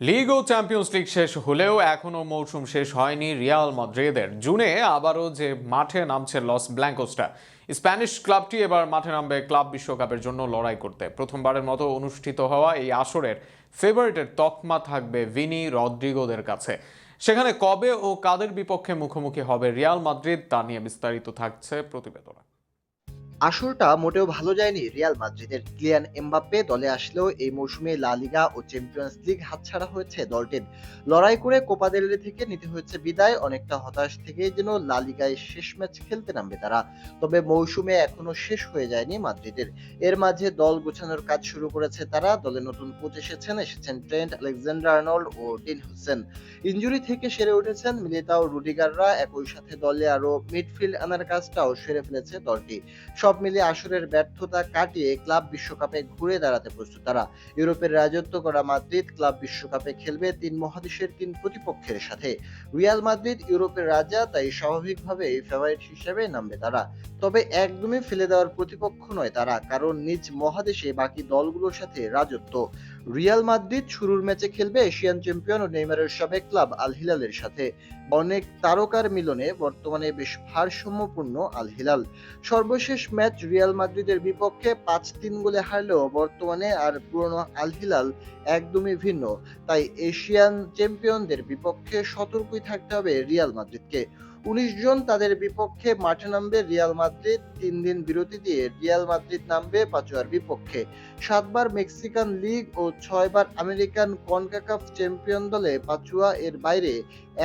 League ও champions league শেষ হলেও এখনও মৌসুম শেষ হয়নি রিয়াল মাদ্রিদের। জুনে আবারও যে মাঠে নামছে লস ব্ল্যাঙ্কোসটা, স্প্যানিশ ক্লাবটি এবার মাঠে নামবে ক্লাব বিশ্বকাপের জন্য লড়াই করতে। প্রথমবারের মতো অনুষ্ঠিত হওয়া এই আসরের ফেভারিটের তকমা থাকবে ভিনি রদ্রিগোদের কাছে। সেখানে কবে ও কাদের বিপক্ষে মুখোমুখি হবে রিয়াল মাদ্রিদ তা নিয়ে বিস্তারিত থাকছে প্রতিবেদনে। আসরটা মোটেও ভালো যায়নি রিয়াল মাদ্রিদের। ক্লিয়ান এমবাপ্পে দলে আসলেও এই মৌসুমে লা লিগা ও চ্যাম্পিয়ন্স লিগ হাতছাড়া হয়েছে দলটির। লড়াই করে কোপা দেল থেকে নিতে হয়েছে বিদায়, অনেকটা হতাশ থেকেই যেন লা লিগায় শেষ ম্যাচ খেলতে নামবে তারা। তবে মৌসুমে এখনও শেষ হয়ে যায়নি মাদ্রিদের। এর মাঝে দল গোছানোর কাজ শুরু করেছে তারা। দলে নতুন কোচ এসেছেন এসেছেন ট্রেন্ট আলেকজান্ডার আর্নল্ড ও ডিন হুসেন। ইনজুরি থেকে সেরে উঠেছেন মিলিতাও রুডিগাররা। একই সাথে দলে আরও মিডফিল্ড আনার কাজটাও সেরে ফেলেছে দলটি। সব মিলিয়ে আসরের ব্যর্থতা কাটিয়ে ক্লাব বিশ্বকাপে ঘুরে দাঁড়াতে প্রস্তুত তারা। ইউরোপের রাজত্ব করা মাদ্রিদ ক্লাব বিশ্বকাপে খেলবে তিন মহাদেশের তিন প্রতিপক্ষের সাথে। রিয়াল মাদ্রিদ ইউরোপের রাজা, তাই স্বাভাবিকভাবে ফেভারিট হিসেবে নামবে তারা। তবে একদমই ফেলে দেওয়ার প্রতিপক্ষ নয় তারা, কারণ নিজ মহাদেশে বাকি দলগুলোর সাথে রাজত্ব। রিয়াল মাদ্রিদ শুরুর ম্যাচে খেলবে এশিয়ান চ্যাম্পিয়ন ও নেইমারের সাবেক ক্লাব আল হিলালের সাথে। অনেক তারকার মিলনে বর্তমানে বেশ ভারসাম্যপূর্ণ আল হিলাল। সর্বশেষ ম্যাচ রিয়াল মাদ্রিদের বিপক্ষে পাঁচ তিন গোলে হারলেও বর্তমানে আর পুরনো আল হিলাল একদমই ভিন্ন। তাই এশিয়ান চ্যাম্পিয়নদের বিপক্ষে সতর্কই থাকতে হবে রিয়াল মাদ্রিদকে। উনিশ জন তাদের বিপক্ষে মাঠে নামবে রিয়াল মাদ্রিদ, তিন দিন বিরতি দিয়ে রিয়াল মাদ্রিদ নামবে পাচুয়ার বিপক্ষে। সাতবার মেক্সিকান লিগ ও ছয়বার আমেরিকান কনকাকাপ চ্যাম্পিয়ন দলে পাচুয়া এর বাইরে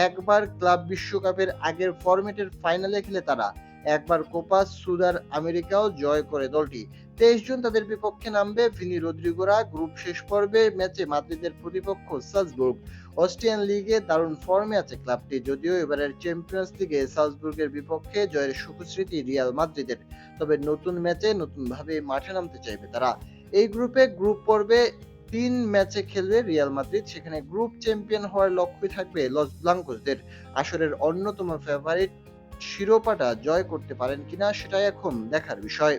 একবার ক্লাব বিশ্বকাপের আগের ফরম্যাটের ফাইনালে খেলে তারা। একবার কোপা সুদার আমেরিকাও জয় করে দলটি। তেইশ জন তাদের বিপক্ষে নামবে ভিনি রদ্রিগোরা। গ্রুপ শেষ পর্বে ম্যাচে মাদ্রিদের প্রতিপক্ষ সালজবুর্গ অস্ট্রিয়ান লিগে দারুণ ফর্মে আছে ক্লাবটি, যদিও এবারের চ্যাম্পিয়ন্স লিগে সালজবুর্গের বিপক্ষে জয়ের সুখস্মৃতি রিয়াল মাদ্রিদের। তবে নতুন ম্যাচে নতুন ভাবে মাঠে নামতে চাইবে তারা। এই গ্রুপে গ্রুপ পর্বে তিন ম্যাচে খেলবে রিয়াল মাদ্রিদ, সেখানে গ্রুপ চ্যাম্পিয়ন হওয়ার লক্ষ্যই থাকবে লস ব্লাঙ্কোসদের। আসরের অন্যতম ফেভারিট শিরোপাটা জয় করতে পারেন কিনা সেটাই এখন দেখার বিষয়।